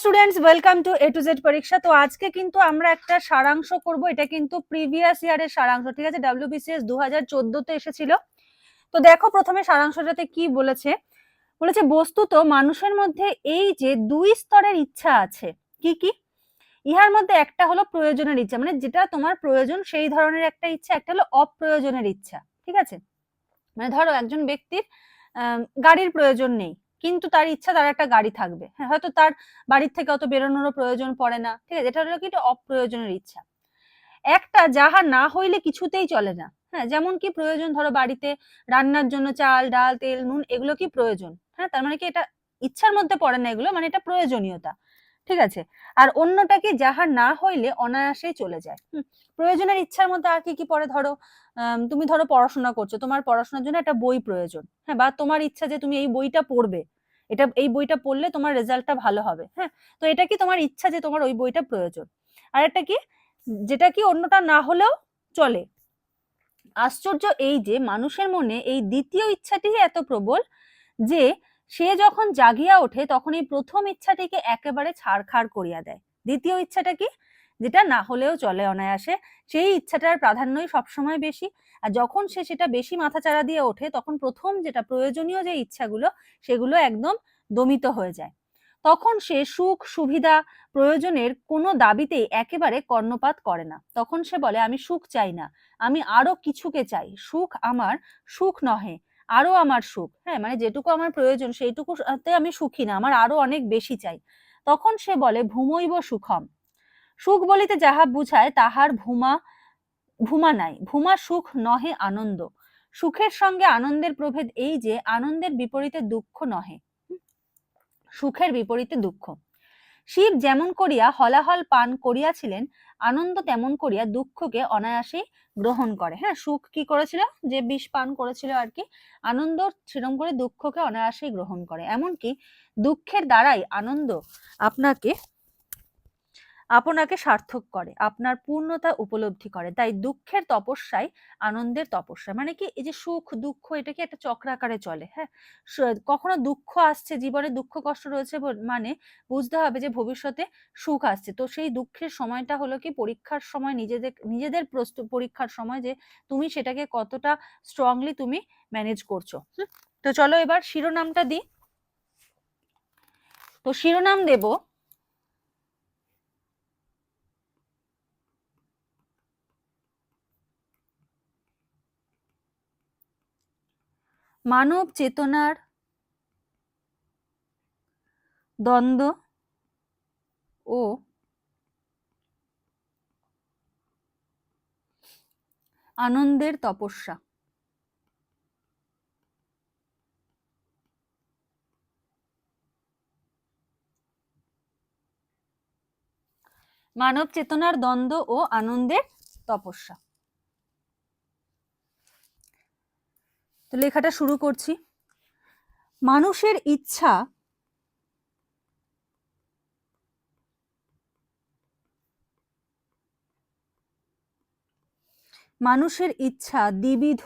Students welcome to A to Z পরীক্ষা তো আজকে কিন্তু আমরা একটা সারাংশ করব, এটা কিন্তু প্রিভিয়াস ইয়ারের সারাংশ, ঠিক আছে? ডাব্লিউবিসিএস দু হাজার চোদ্দতে এসেছিল। তো দেখো প্রথমে সারাংশটাতে কি বলেছে? বলেছে, বস্তুত মানুষের মধ্যে এই যে দুই স্তরের ইচ্ছা আছে, কি কি? ইহার মধ্যে একটা হলো প্রয়োজনের ইচ্ছা মানে যেটা তোমার প্রয়োজন সেই ধরনের একটা ইচ্ছা, একটা হলো অপ্রয়োজনের ইচ্ছা, ঠিক আছে? মানে ধরো একজন ব্যক্তির গাড়ির প্রয়োজন নেই কিন্তু তার ইচ্ছা তার একটা গাড়ি থাকবে। হ্যাঁ হয়তো তার বাড়ির থেকে অত বেরোনোরও প্রয়োজন পড়ে না। ঠিক আছে, এটা হলো কি অপ্রয়োজনের ইচ্ছা। একটা, যাহা না হইলে কিছুতেই চলে না। হ্যাঁ যেমন কি প্রয়োজন ধরো বাড়িতে রান্নার জন্য চাল, ডাল, তেল, নুন, এগুলো কি প্রয়োজন? হ্যাঁ তার মানে কি এটা ইচ্ছার মধ্যে পড়ে না এগুলো মানে এটা প্রয়োজনীয়তা। ঠিক আছে? আর অন্যটা কি যাহা না হইলে অনায়াসেই চলে যায়। প্রয়োজনের ইচ্ছার মধ্যে আর কি কি পড়ে? ধরো তুমি ধরো পড়াশোনা করছ, তোমার পড়াশোনার জন্য একটা বই প্রয়োজন হ্যাঁ বা তোমার ইচ্ছা যে তুমি এই বইটা পড়বে, এটা, এই বইটা পড়লে তোমার রেজাল্টটা ভালো হবে হ্যাঁ তো এটা কি তোমার ইচ্ছা যে তোমার ওই বইটা প্রয়োজন? আর একটা কি, যেটা কি অন্যটা না হলেও চলে? আশ্চর্য এই যে মানুষের মনে এই দ্বিতীয় ইচ্ছাটি এত প্রবল যে সে যখন জাগিয়া ওঠে, তখন এই প্রথম ইচ্ছাটিকে একেবারে ছাড়খাড় করিয়া দেয়। দ্বিতীয় ইচ্ছাটা কি? যেটা না হলেও চলে অনায়াসে। সেই ইচ্ছাটার প্রাধান্যই সবসময় বেশি। আর যখন সে সেটা বেশি মাথাচাড়া দিয়ে ওঠে, তখন প্রথম যেটা প্রয়োজনীয় যে ইচ্ছাগুলো, সেগুলো একদম দমিত হয়ে যায়। তখন সে সুখ, সুবিধা প্রয়োজনের কোনো দাবিতেই একেবারে কর্ণপাত করে না। তখন সে বলে, আমি সুখ চাই না। আমি আরও কিছুকে চাই। সুখ আমার, সুখ নহে। আরও আমার সুখ হ্যাঁ? মানে যেটুকু আমার প্রয়োজন সেইটুকুতে আমি সুখী না, আমার আরও অনেক বেশি চাই। তখন সে বলে, ভূমৈব সুখম। সুখ বলিতে যাহা বুঝায়, তাহার ভূমা ভূমা নাই। ভূমা সুখ নহে আনন্দ। সুখের সঙ্গে আনন্দের প্রভেদ এই যে, আনন্দের বিপরীতে দুঃখ নহে। সুখের বিপরীতে দুঃখ। শিব যেমন করিয়া হলাহল পান করিয়াছিলেন, আনন্দ তেমন করিয়া দুঃখকে অনায়াসে গ্রহণ করে। হ্যাঁ সুখ কি করেছিল? যে বিষ পান করেছিল আর কি, আনন্দ সেরম করে দুঃখকে অনায়াসে গ্রহণ করে। এমনকি দুঃখের দ্বারাই আনন্দ আপনাকে আপনাকে সার্থক করে, আপনার পূর্ণতা উপলব্ধি করে। তাই দুঃখের তপস্যায়, আনন্দের তপস্যা মানে কি এই যে সুখ, দুঃখ, এটা কি একটা চক্রাকারে চলে হ্যাঁ? কখনো দুঃখ আসছে, জীবনে দুঃখ কষ্ট রয়েছে মানে বুঝতে হবে যে ভবিষ্যতে সুখ আসছে। তো সেই দুঃখের সময়টা হলো কি পরীক্ষার সময়, নিজেদের নিজেদের পরীক্ষার সময় যে তুমি সেটাকে কতটা স্ট্রংলি তুমি ম্যানেজ করছ। তো চলো এবার শিরোনামটা দিই। তো শিরোনাম দেব মানব চেতনার দ্বন্দ্ব ও আনন্দের তপস্যা। মানব চেতনার দ্বন্দ্ব ও আনন্দের তপস্যা। লেখাটা শুরু করছি। মানুষের ইচ্ছা মানুষের ইচ্ছা দ্বিবিধ।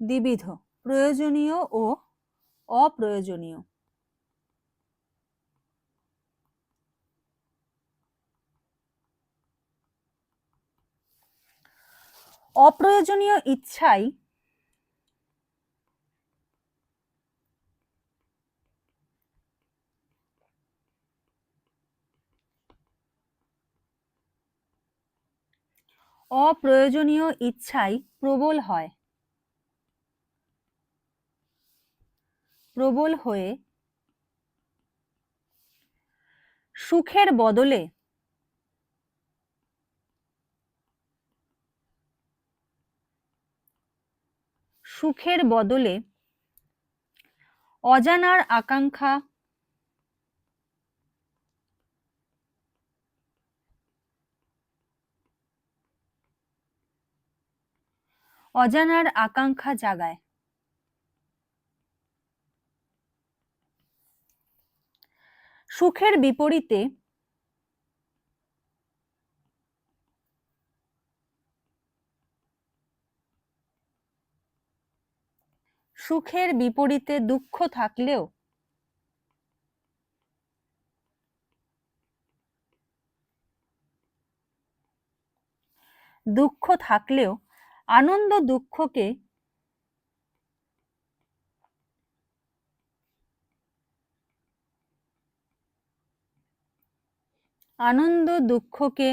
দ্বিবিধ প্রয়োজনীয় ও অপ্রয়োজনীয়। অপ্রয়োজনীয় ইচ্ছাই অপ্রয়োজনীয় ইচ্ছাই প্রবল হয়। প্রবল হয়ে সুখের বদলে সুখের বদলে অজানার আকাঙ্ক্ষা অজানার আকাঙ্ক্ষা জাগায়। সুখের বিপরীতে সুখের বিপরীতে দুঃখ থাকলেও দুঃখ থাকলেও আনন্দ দুঃখকে আনন্দ দুঃখকে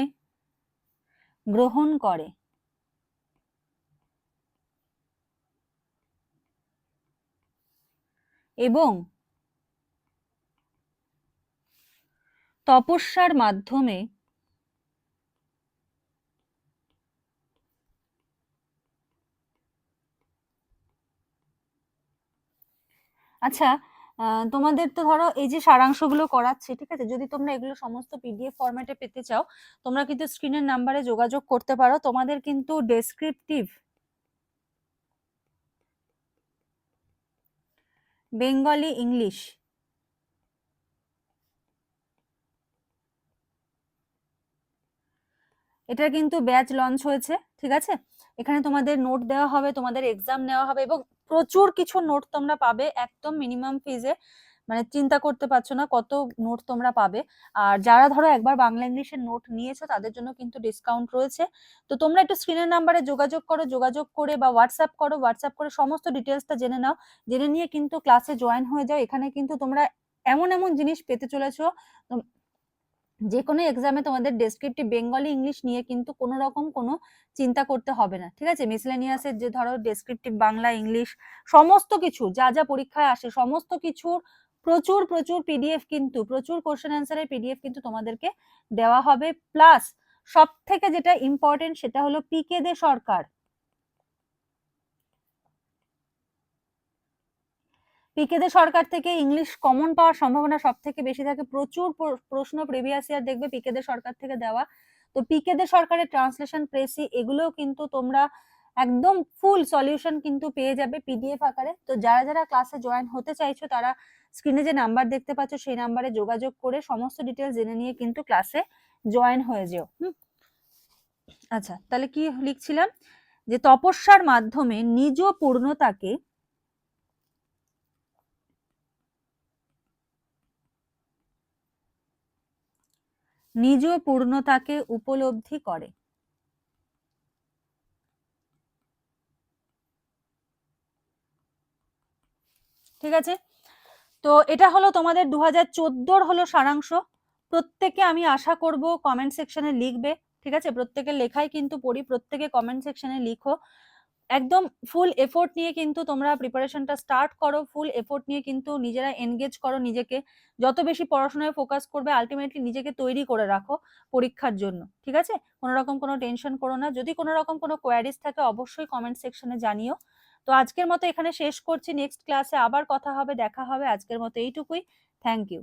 গ্রহণ করে। এবং তপস্যার মাধ্যমে আচ্ছা তোমাদের তো ধরো এই যে সারাংশগুলো করাচ্ছে, ঠিক আছে? যদি তোমরা এগুলো সমস্ত পিডিএফ ফরম্যাটে পেতে চাও, তোমরা কিন্তু স্ক্রিনের নাম্বারে যোগাযোগ করতে পারো। তোমাদের কিন্তু ডেসক্রিপটিভ বেঙ্গলি ইংলিশ। এটা কিন্তু ব্যাচ লঞ্চ হয়েছে, ঠিক আছে? এখানে তোমাদের নোট দেওয়া হবে, তোমাদের এক্সাম নেওয়া হবে এবং প্রচুর কিছু নোট তোমরা পাবে, একদম মিনিমাম ফিজে। মানে চিন্তা করতে পারছ না কত নোট তোমরা পাবে। আর যারা ধরো একবার বাংলা ইংলিশের নোট নিয়েছো তাদের জন্য কিন্তু ডিসকাউন্ট রয়েছে। তো তোমরা একটু স্ক্রিনের নাম্বারে যোগাযোগ করো, যোগাযোগ করে বা হোয়াটসঅ্যাপ করো হোয়াটসঅ্যাপ করে সমস্ত ডিটেলসটা জেনে নাও। জেনে নিয়ে কিন্তু ক্লাসে জয়েন হয়ে যাও। এখানে কিন্তু তোমরা এমন এমন জিনিস পেতে চলেছো। যে কোনো এক্সামে তোমাদের ডেসক্রিপটিভ বেঙ্গলি ইংলিশ নিয়ে কিন্তু কোনো রকম কোনো চিন্তা করতে হবে না, ঠিক আছে? মিসলেনিয়াসের যে ধরো ডেসক্রিপটিভ বাংলা ইংলিশ সমস্ত কিছু, যা যা পরীক্ষায় আসে সমস্ত কিছুর প্রচুর প্রচুর পিডিএফ কিন্তু, প্রচুর কোশ্চেন অ্যান্সারের পিডিএফ কিন্তু তোমাদেরকে দেওয়া হবে। প্লাস সব থেকে যেটা ইম্পর্টেন্ট সেটা হলো পিকে দে সরকার। পিকেদে সরকার থেকে ইংলিশ কমন পাওয়ার সম্ভাবনা সব থেকে বেশি থাকে। প্রচুর প্র- প্রশ্ন প্রিভিয়াস ইয়ার দেখবে পিকেদে সরকার থেকে দেওয়া। তো পিকেদে সরকারের ট্রান্সলেশন প্রেসি এগুলোও কিন্তু তোমরা একদম ফুল সলিউশন কিন্তু পেয়ে যাবে পিডিএফ আকারে। তো যারা যারা ক্লাসে জয়েন হতে চাইছো, তারা স্ক্রিনে যে নাম্বার দেখতে পাচ্ছ, সেই নাম্বারে যোগাযোগ করে সমস্ত ডিটেলস জেনে নিয়ে কিন্তু ক্লাসে জয়েন হয়ে যেও। আচ্ছা তাহলে কি লিখছিলাম? যে তপস্যার মাধ্যমে নিজ পূর্ণতাকে নিজ পূর্ণতাকে উপলব্ধি করে। ঠিক আছে? তো এটা হলো তোমাদের দু হাজার চোদ্দোর হলো সারাংশ। প্রত্যেকে আমি আশা করব কমেন্ট সেকশনে লিখবে, ঠিক আছে? প্রত্যেকের লেখাই কিন্তু পড়ি, প্রত্যেকে কমেন্ট সেকশনে লিখো। একদম ফুল এফোর্ট নিয়ে কিন্তু তোমরা প্রিপারেশনটা স্টার্ট করো ফুল এফোর্ট নিয়ে কিন্তু নিজেরা এনগেজ করো নিজেকে। যত বেশি পড়াশোনায় ফোকাস করবে আলটিমেটলি নিজেকে তৈরি করে রাখো পরীক্ষার জন্য, ঠিক আছে? কোনো রকম কোনো টেনশন করো না। যদি কোনো রকম কোনো কোয়ারিজ থাকে, অবশ্যই কমেন্ট সেকশনে জানিও। তো আজকের মতো এখানে শেষ করছি। নেক্সট ক্লাসে আবার কথা হবে, দেখা হবে। আজকের মতো এইটুকুই। Thank you